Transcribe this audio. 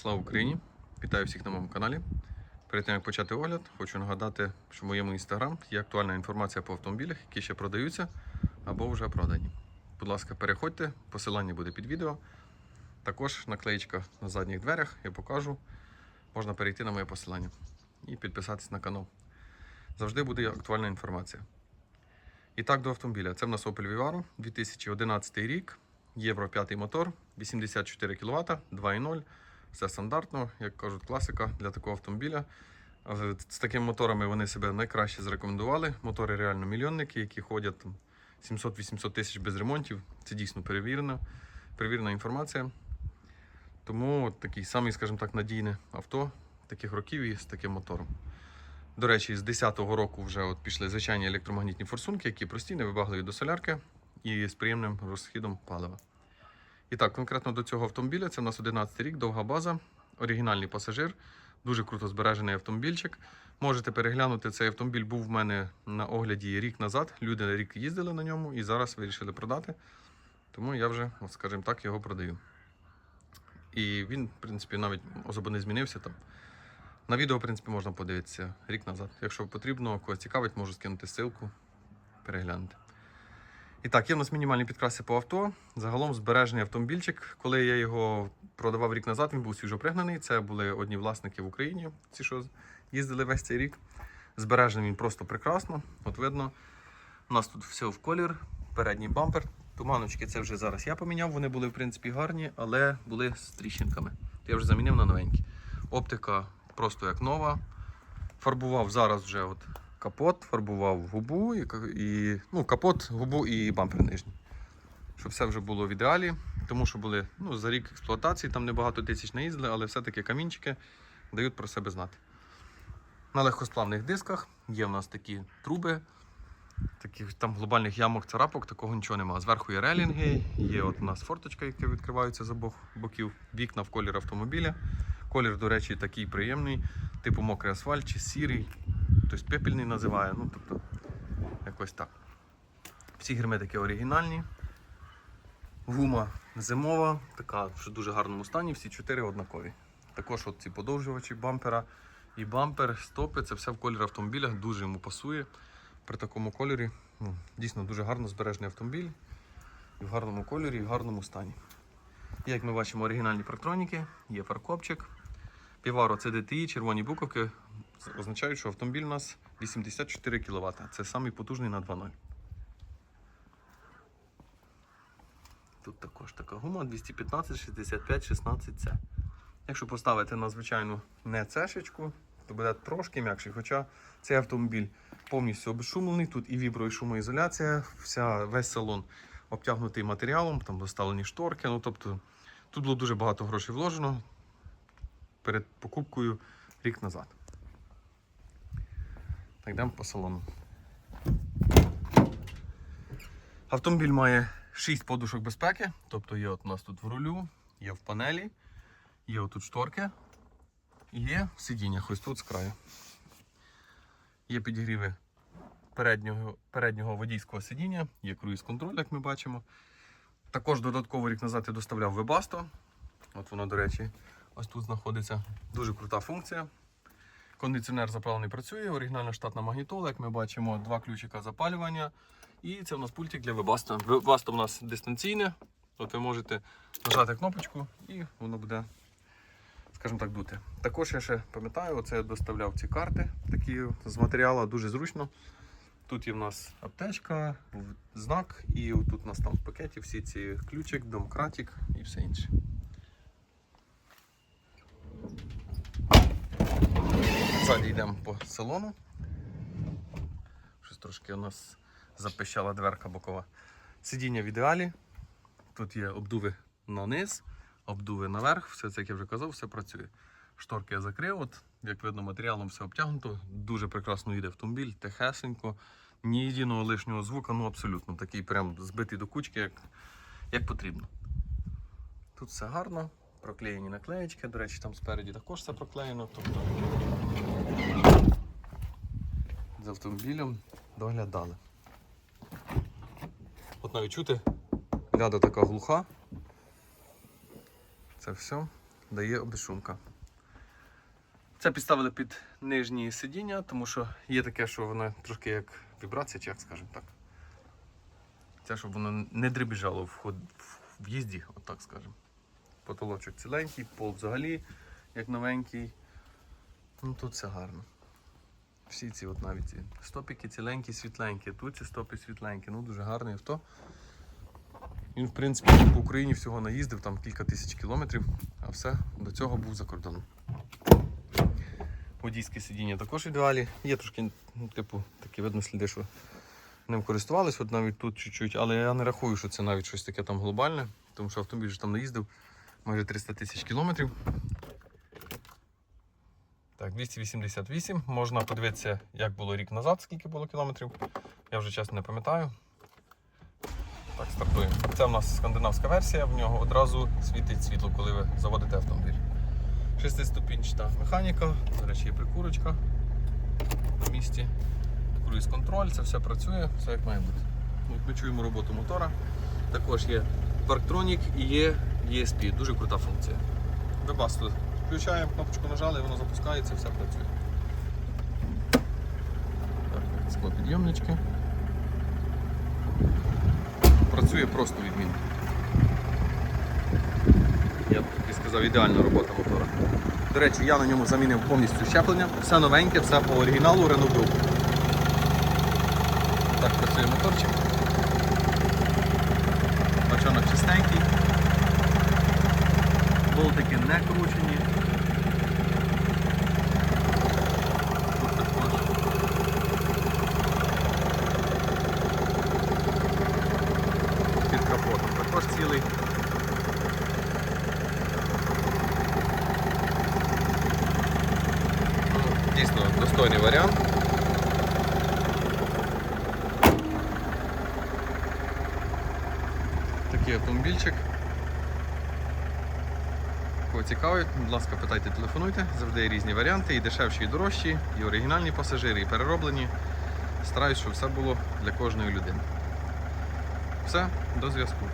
Слава Україні! Вітаю всіх на моєму каналі. Перед тим як почати огляд, хочу нагадати, що в моєму інстаграм є актуальна інформація по автомобілях, які ще продаються або вже продані. Будь ласка, переходьте, посилання буде під відео. Також наклеїчка на задніх дверях, я покажу. Можна перейти на моє посилання і підписатись на канал. Завжди буде актуальна інформація. І так до автомобіля. Це в нас Opel Vivaro 2011 рік, Євро 5 мотор, 84 кВт, 2.0. Все стандартно, як кажуть, класика для такого автомобіля. З такими моторами вони себе найкраще зарекомендували. Мотори реально мільйонники, які ходять 700-800 тисяч без ремонтів. Це дійсно перевірена, перевірена інформація. Тому такий самий, скажімо так, надійне авто таких років і з таким мотором. До речі, з 10-го року вже от пішли звичайні електромагнітні форсунки, які прості, невибагливі до солярки і з приємним розхідом палива. І так, конкретно до цього автомобіля, це у нас 11 рік, довга база, оригінальний пасажир, дуже круто збережений автомобільчик. Можете переглянути, цей автомобіль був в мене на огляді рік назад. Люди рік їздили на ньому і зараз вирішили продати. Тому я вже, скажімо так, його продаю. І він, в принципі, навіть особо не змінився там. На відео, в принципі, можна подивитися рік назад. Якщо потрібно, когось цікавить, можу скинути ссылку, переглянути. І так, є в нас мінімальні підкраси по авто. Загалом збережений автомобільчик. Коли я його продавав рік назад, він був свіжопригнаний. Це були одні власники в Україні, ці, що їздили весь цей рік. Збережений він просто прекрасно. От видно, у нас тут все в колір, передній бампер. Туманочки це вже зараз я поміняв. Вони були, в принципі, гарні, але були з тріщинками. Я вже замінив на новенькі. Оптика просто як нова. Фарбував зараз вже от капот, фарбував губу і, і ну, капот, губу і бампер нижній. Щоб все вже було в ідеалі, тому що були ну, за рік експлуатації, там небагато тисяч наїздили, але все-таки камінчики дають про себе знати. На легкосплавних дисках є в нас такі труби, таких там глобальних ямок, царапок, такого нічого немає. Зверху є релінги, є от у нас форточка, яка відкривається з обох боків, вікна в колір автомобіля. Колір, до речі, такий приємний, типу мокрий асфальт чи сірий, хтось пепельний називає, ну тобто якось так. Всі герметики оригінальні. Гума зимова, така в дуже гарному стані, всі чотири однакові. Також от ці подовжувачі бампера і бампер, стопи, це все в колір автомобіля, дуже йому пасує. При такому кольорі ну, дійсно дуже гарно збережений автомобіль. І в гарному кольорі, і в гарному стані. Як ми бачимо, оригінальні парктроніки, є фаркопчик. Піваро це DTI, червоні буковки означають, що автомобіль у нас 84 кВт. Це самий потужний на 2.0. Тут також така гума 215, 65, 16 c Якщо поставити на звичайну не цешечку, то буде трошки м'якший. Хоча цей автомобіль повністю обезшумлений, тут і вібро, і шумоізоляція, вся, весь салон обтягнутий матеріалом, там доставлені шторки. Ну, тобто, тут було дуже багато грошей вложено перед покупкою рік назад. Йдемо по салону. Автомобіль має 6 подушок безпеки, тобто є от у нас тут в рулю, є в панелі, є отут шторки, є в сидіннях ось тут з краю. Є підігріви переднього, переднього водійського сидіння, є круїз-контроль, як ми бачимо. Також додатково рік назад я доставляв Webasto. От воно, до речі, ось тут знаходиться дуже крута функція. Кондиціонер запалений працює, оригінальна штатна магнітола, як ми бачимо, два ключика запалювання. І це у нас пультик для Webasto. Webasto у нас дистанційне. От ви можете нажати кнопочку і воно буде, скажімо так, дути. Також я ще пам'ятаю, оце я доставляв ці карти такі з матеріалу, дуже зручно. Тут є в нас аптечка, знак, і тут у нас там в пакеті всі ці ключик, домкратик і все інше. Ззаді йдемо по салону. Щось трошки у нас запищала дверка бокова. Сидіння в ідеалі. Тут є обдуви на низ, обдуви наверх, все це, як я вже казав, все працює. Шторки я закрив, от, як видно, матеріалом все обтягнуто. Дуже прекрасно їде автомобіль, тихесенько, ні єдиного лишнього звука, ну абсолютно такий прям збитий до кучки, як, як потрібно. Тут все гарно, проклеєні наклеєчки, до речі, там спереді також все проклеєно. Тобто з автомобілем доглядали. От навіть чути, ляда така глуха. Це все дає безшумка. Це підставили під нижні сидіння, тому що є таке, що воно трошки як вібрація, чи як скажемо так. Це, щоб воно не дребіжало в ход- в в'їзді, отак скажемо. Потолочок ціленький, пол взагалі як новенький. Ну тут все гарно. Всі ці от навіть ці стопики ціленькі, світленькі. Тут ці стопи світленькі. Ну дуже гарний авто. Він, в принципі, по Україні всього наїздив там кілька тисяч кілометрів, а все до цього був за кордоном. Водійське сидіння також ідеалі. Є трошки, ну, типу, такі видно сліди, що ним користувались, от навіть тут чуть-чуть, але я не рахую, що це навіть щось таке там глобальне, тому що автомобіль ж там наїздив майже 300 тисяч кілометрів. Так, 288. Можна подивитися, як було рік назад, скільки було кілометрів. Я вже чесно не пам'ятаю. Так, стартуємо. Це в нас скандинавська версія, в нього одразу світить світло, коли ви заводите автомобіль. Шестиступінчата механіка, до речі, є прикурочка на місці. Круїз контроль, це все працює, все як має бути. Ми чуємо роботу мотора. Також є парктронік і є ESP, дуже крута функція. Вебас включаємо, кнопочку нажали, воно запускається, все працює. Так, склопідйомнички. Працює просто відмінно. Я б таки сказав, ідеальна робота мотора. До речі, я на ньому замінив повністю щеплення, все новеньке, все по оригіналу Renault Group. Так працює моторчик. Бачонок чистенький. Болтики не кручені. Тут також. Під капотом також цілий. Ну, Достойний варіант. Такий автомобільчик. Кого цікавить, будь ласка, питайте, телефонуйте. Завжди є різні варіанти, і дешевші, і дорожчі, і оригінальні пасажири, і перероблені. Стараюсь, щоб все було для кожної людини. Все, до зв'язку.